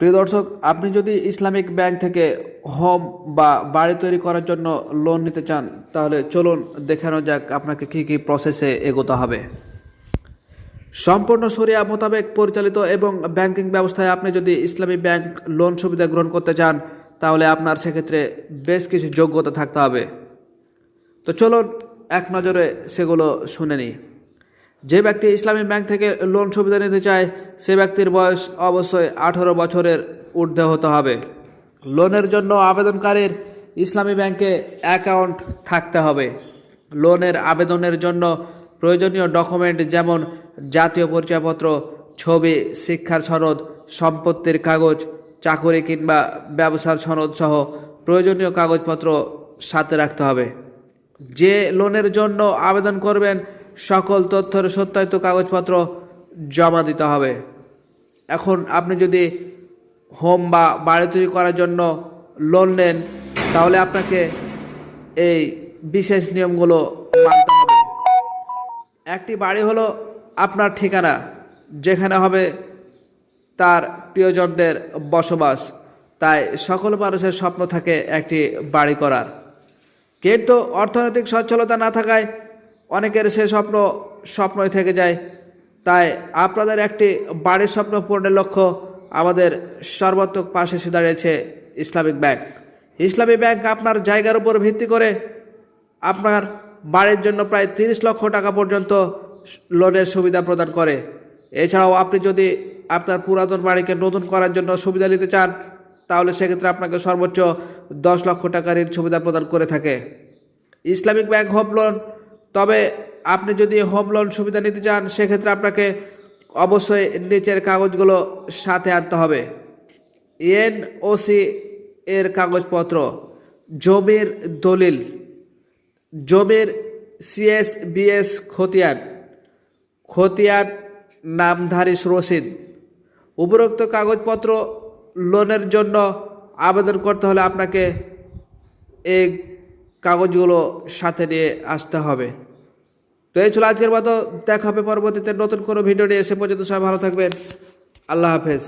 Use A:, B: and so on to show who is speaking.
A: প্রিয় দর্শক, আপনি যদি ইসলামিক ব্যাংক থেকে হোম বা বাড়ি তৈরি করার জন্য লোন নিতে চান, তাহলে চলুন দেখানো যাক আপনাকে কী কী প্রসেসে এগোতে হবে। সম্পূর্ণ সরিয়া মোতাবেক পরিচালিত এবং ব্যাংকিং ব্যবস্থায় আপনি যদি ইসলামী ব্যাংক লোন সুবিধা গ্রহণ করতে চান, তাহলে আপনার সেক্ষেত্রে বেশ কিছু যোগ্যতা থাকতে হবে। তো চলুন, এক নজরে সেগুলো শুনে নিই। যে ব্যক্তি ইসলামী ব্যাংক থেকে লোন সুবিধা নিতে চায়, সে ব্যক্তির বয়স অবশ্যই আঠারো বছরের ঊর্ধ্বে হতে হবে। লোনের জন্য আবেদনকারীর ইসলামী ব্যাংকে অ্যাকাউন্ট থাকতে হবে। লোনের আবেদনের জন্য প্রয়োজনীয় ডকুমেন্ট যেমন জাতীয় পরিচয়পত্র, ছবি, শিক্ষার সনদ, সম্পত্তির কাগজ, চাকরি কিংবা ব্যবসার সনদ সহ প্রয়োজনীয় কাগজপত্র সাথে রাখতে হবে। যে লোনের জন্য আবেদন করবেন সকল তথ্যের সত্যায়িত কাগজপত্র জমা দিতে হবে। এখন আপনি যদি হোম বা বাড়ি তৈরি করার জন্য লোন নেন, তাহলে আপনাকে এই বিশেষ নিয়মগুলো মানতে হবে। একটি বাড়ি হলো আপনার ঠিকানা, যেখানে হবে তার প্রিয়জনদের বসবাস। তাই সকল মানুষের স্বপ্ন থাকে একটি বাড়ি করার। কিন্তু অর্থনৈতিক সচ্ছলতা না থাকায় অনেকের সে স্বপ্ন, স্বপ্নই থেকে যায়। তাই আপনাদের একটি বাড়ির স্বপ্ন পূরণের লক্ষ্য আমাদের সর্বাত্মক পাশে এসে দাঁড়িয়েছে ইসলামিক ব্যাংক। ইসলামী ব্যাংক আপনার জায়গার উপর ভিত্তি করে আপনার বাড়ির জন্য প্রায় তিরিশ লক্ষ টাকা পর্যন্ত লোনের সুবিধা প্রদান করে। এছাড়াও আপনি যদি আপনার পুরাতন বাড়িকে নতুন করার জন্য সুবিধা নিতে চান, তাহলে সেক্ষেত্রে আপনাকে সর্বোচ্চ দশ লক্ষ টাকা ঋণ সুবিধা প্রদান করে থাকে। ইসলামিক ব্যাংক হোম লোন তবে আপনি যদি হোম লোন সুবিধা নিতে চান, সেক্ষেত্রে আপনাকে অবশ্যই নিচের কাগজগুলো সাথে আনতে হবে। এনওসি এর কাগজপত্র, জমির দলিল, জমির সিএস বিএস খতিয়ান খতিয়ান নামধারী রসিদ, উপরোক্ত কাগজপত্র লোনের জন্য আবেদন করতে হলে আপনাকে এই কাগজগুলো সাথে নিয়ে আসতে হবে। তো এই ছিল আজকের মতো। দেখা হবে পরবর্তীতে নতুন কোনো ভিডিও নিয়ে। এসে পর্যন্ত সবাই ভালো থাকবেন। আল্লাহ হাফেজ।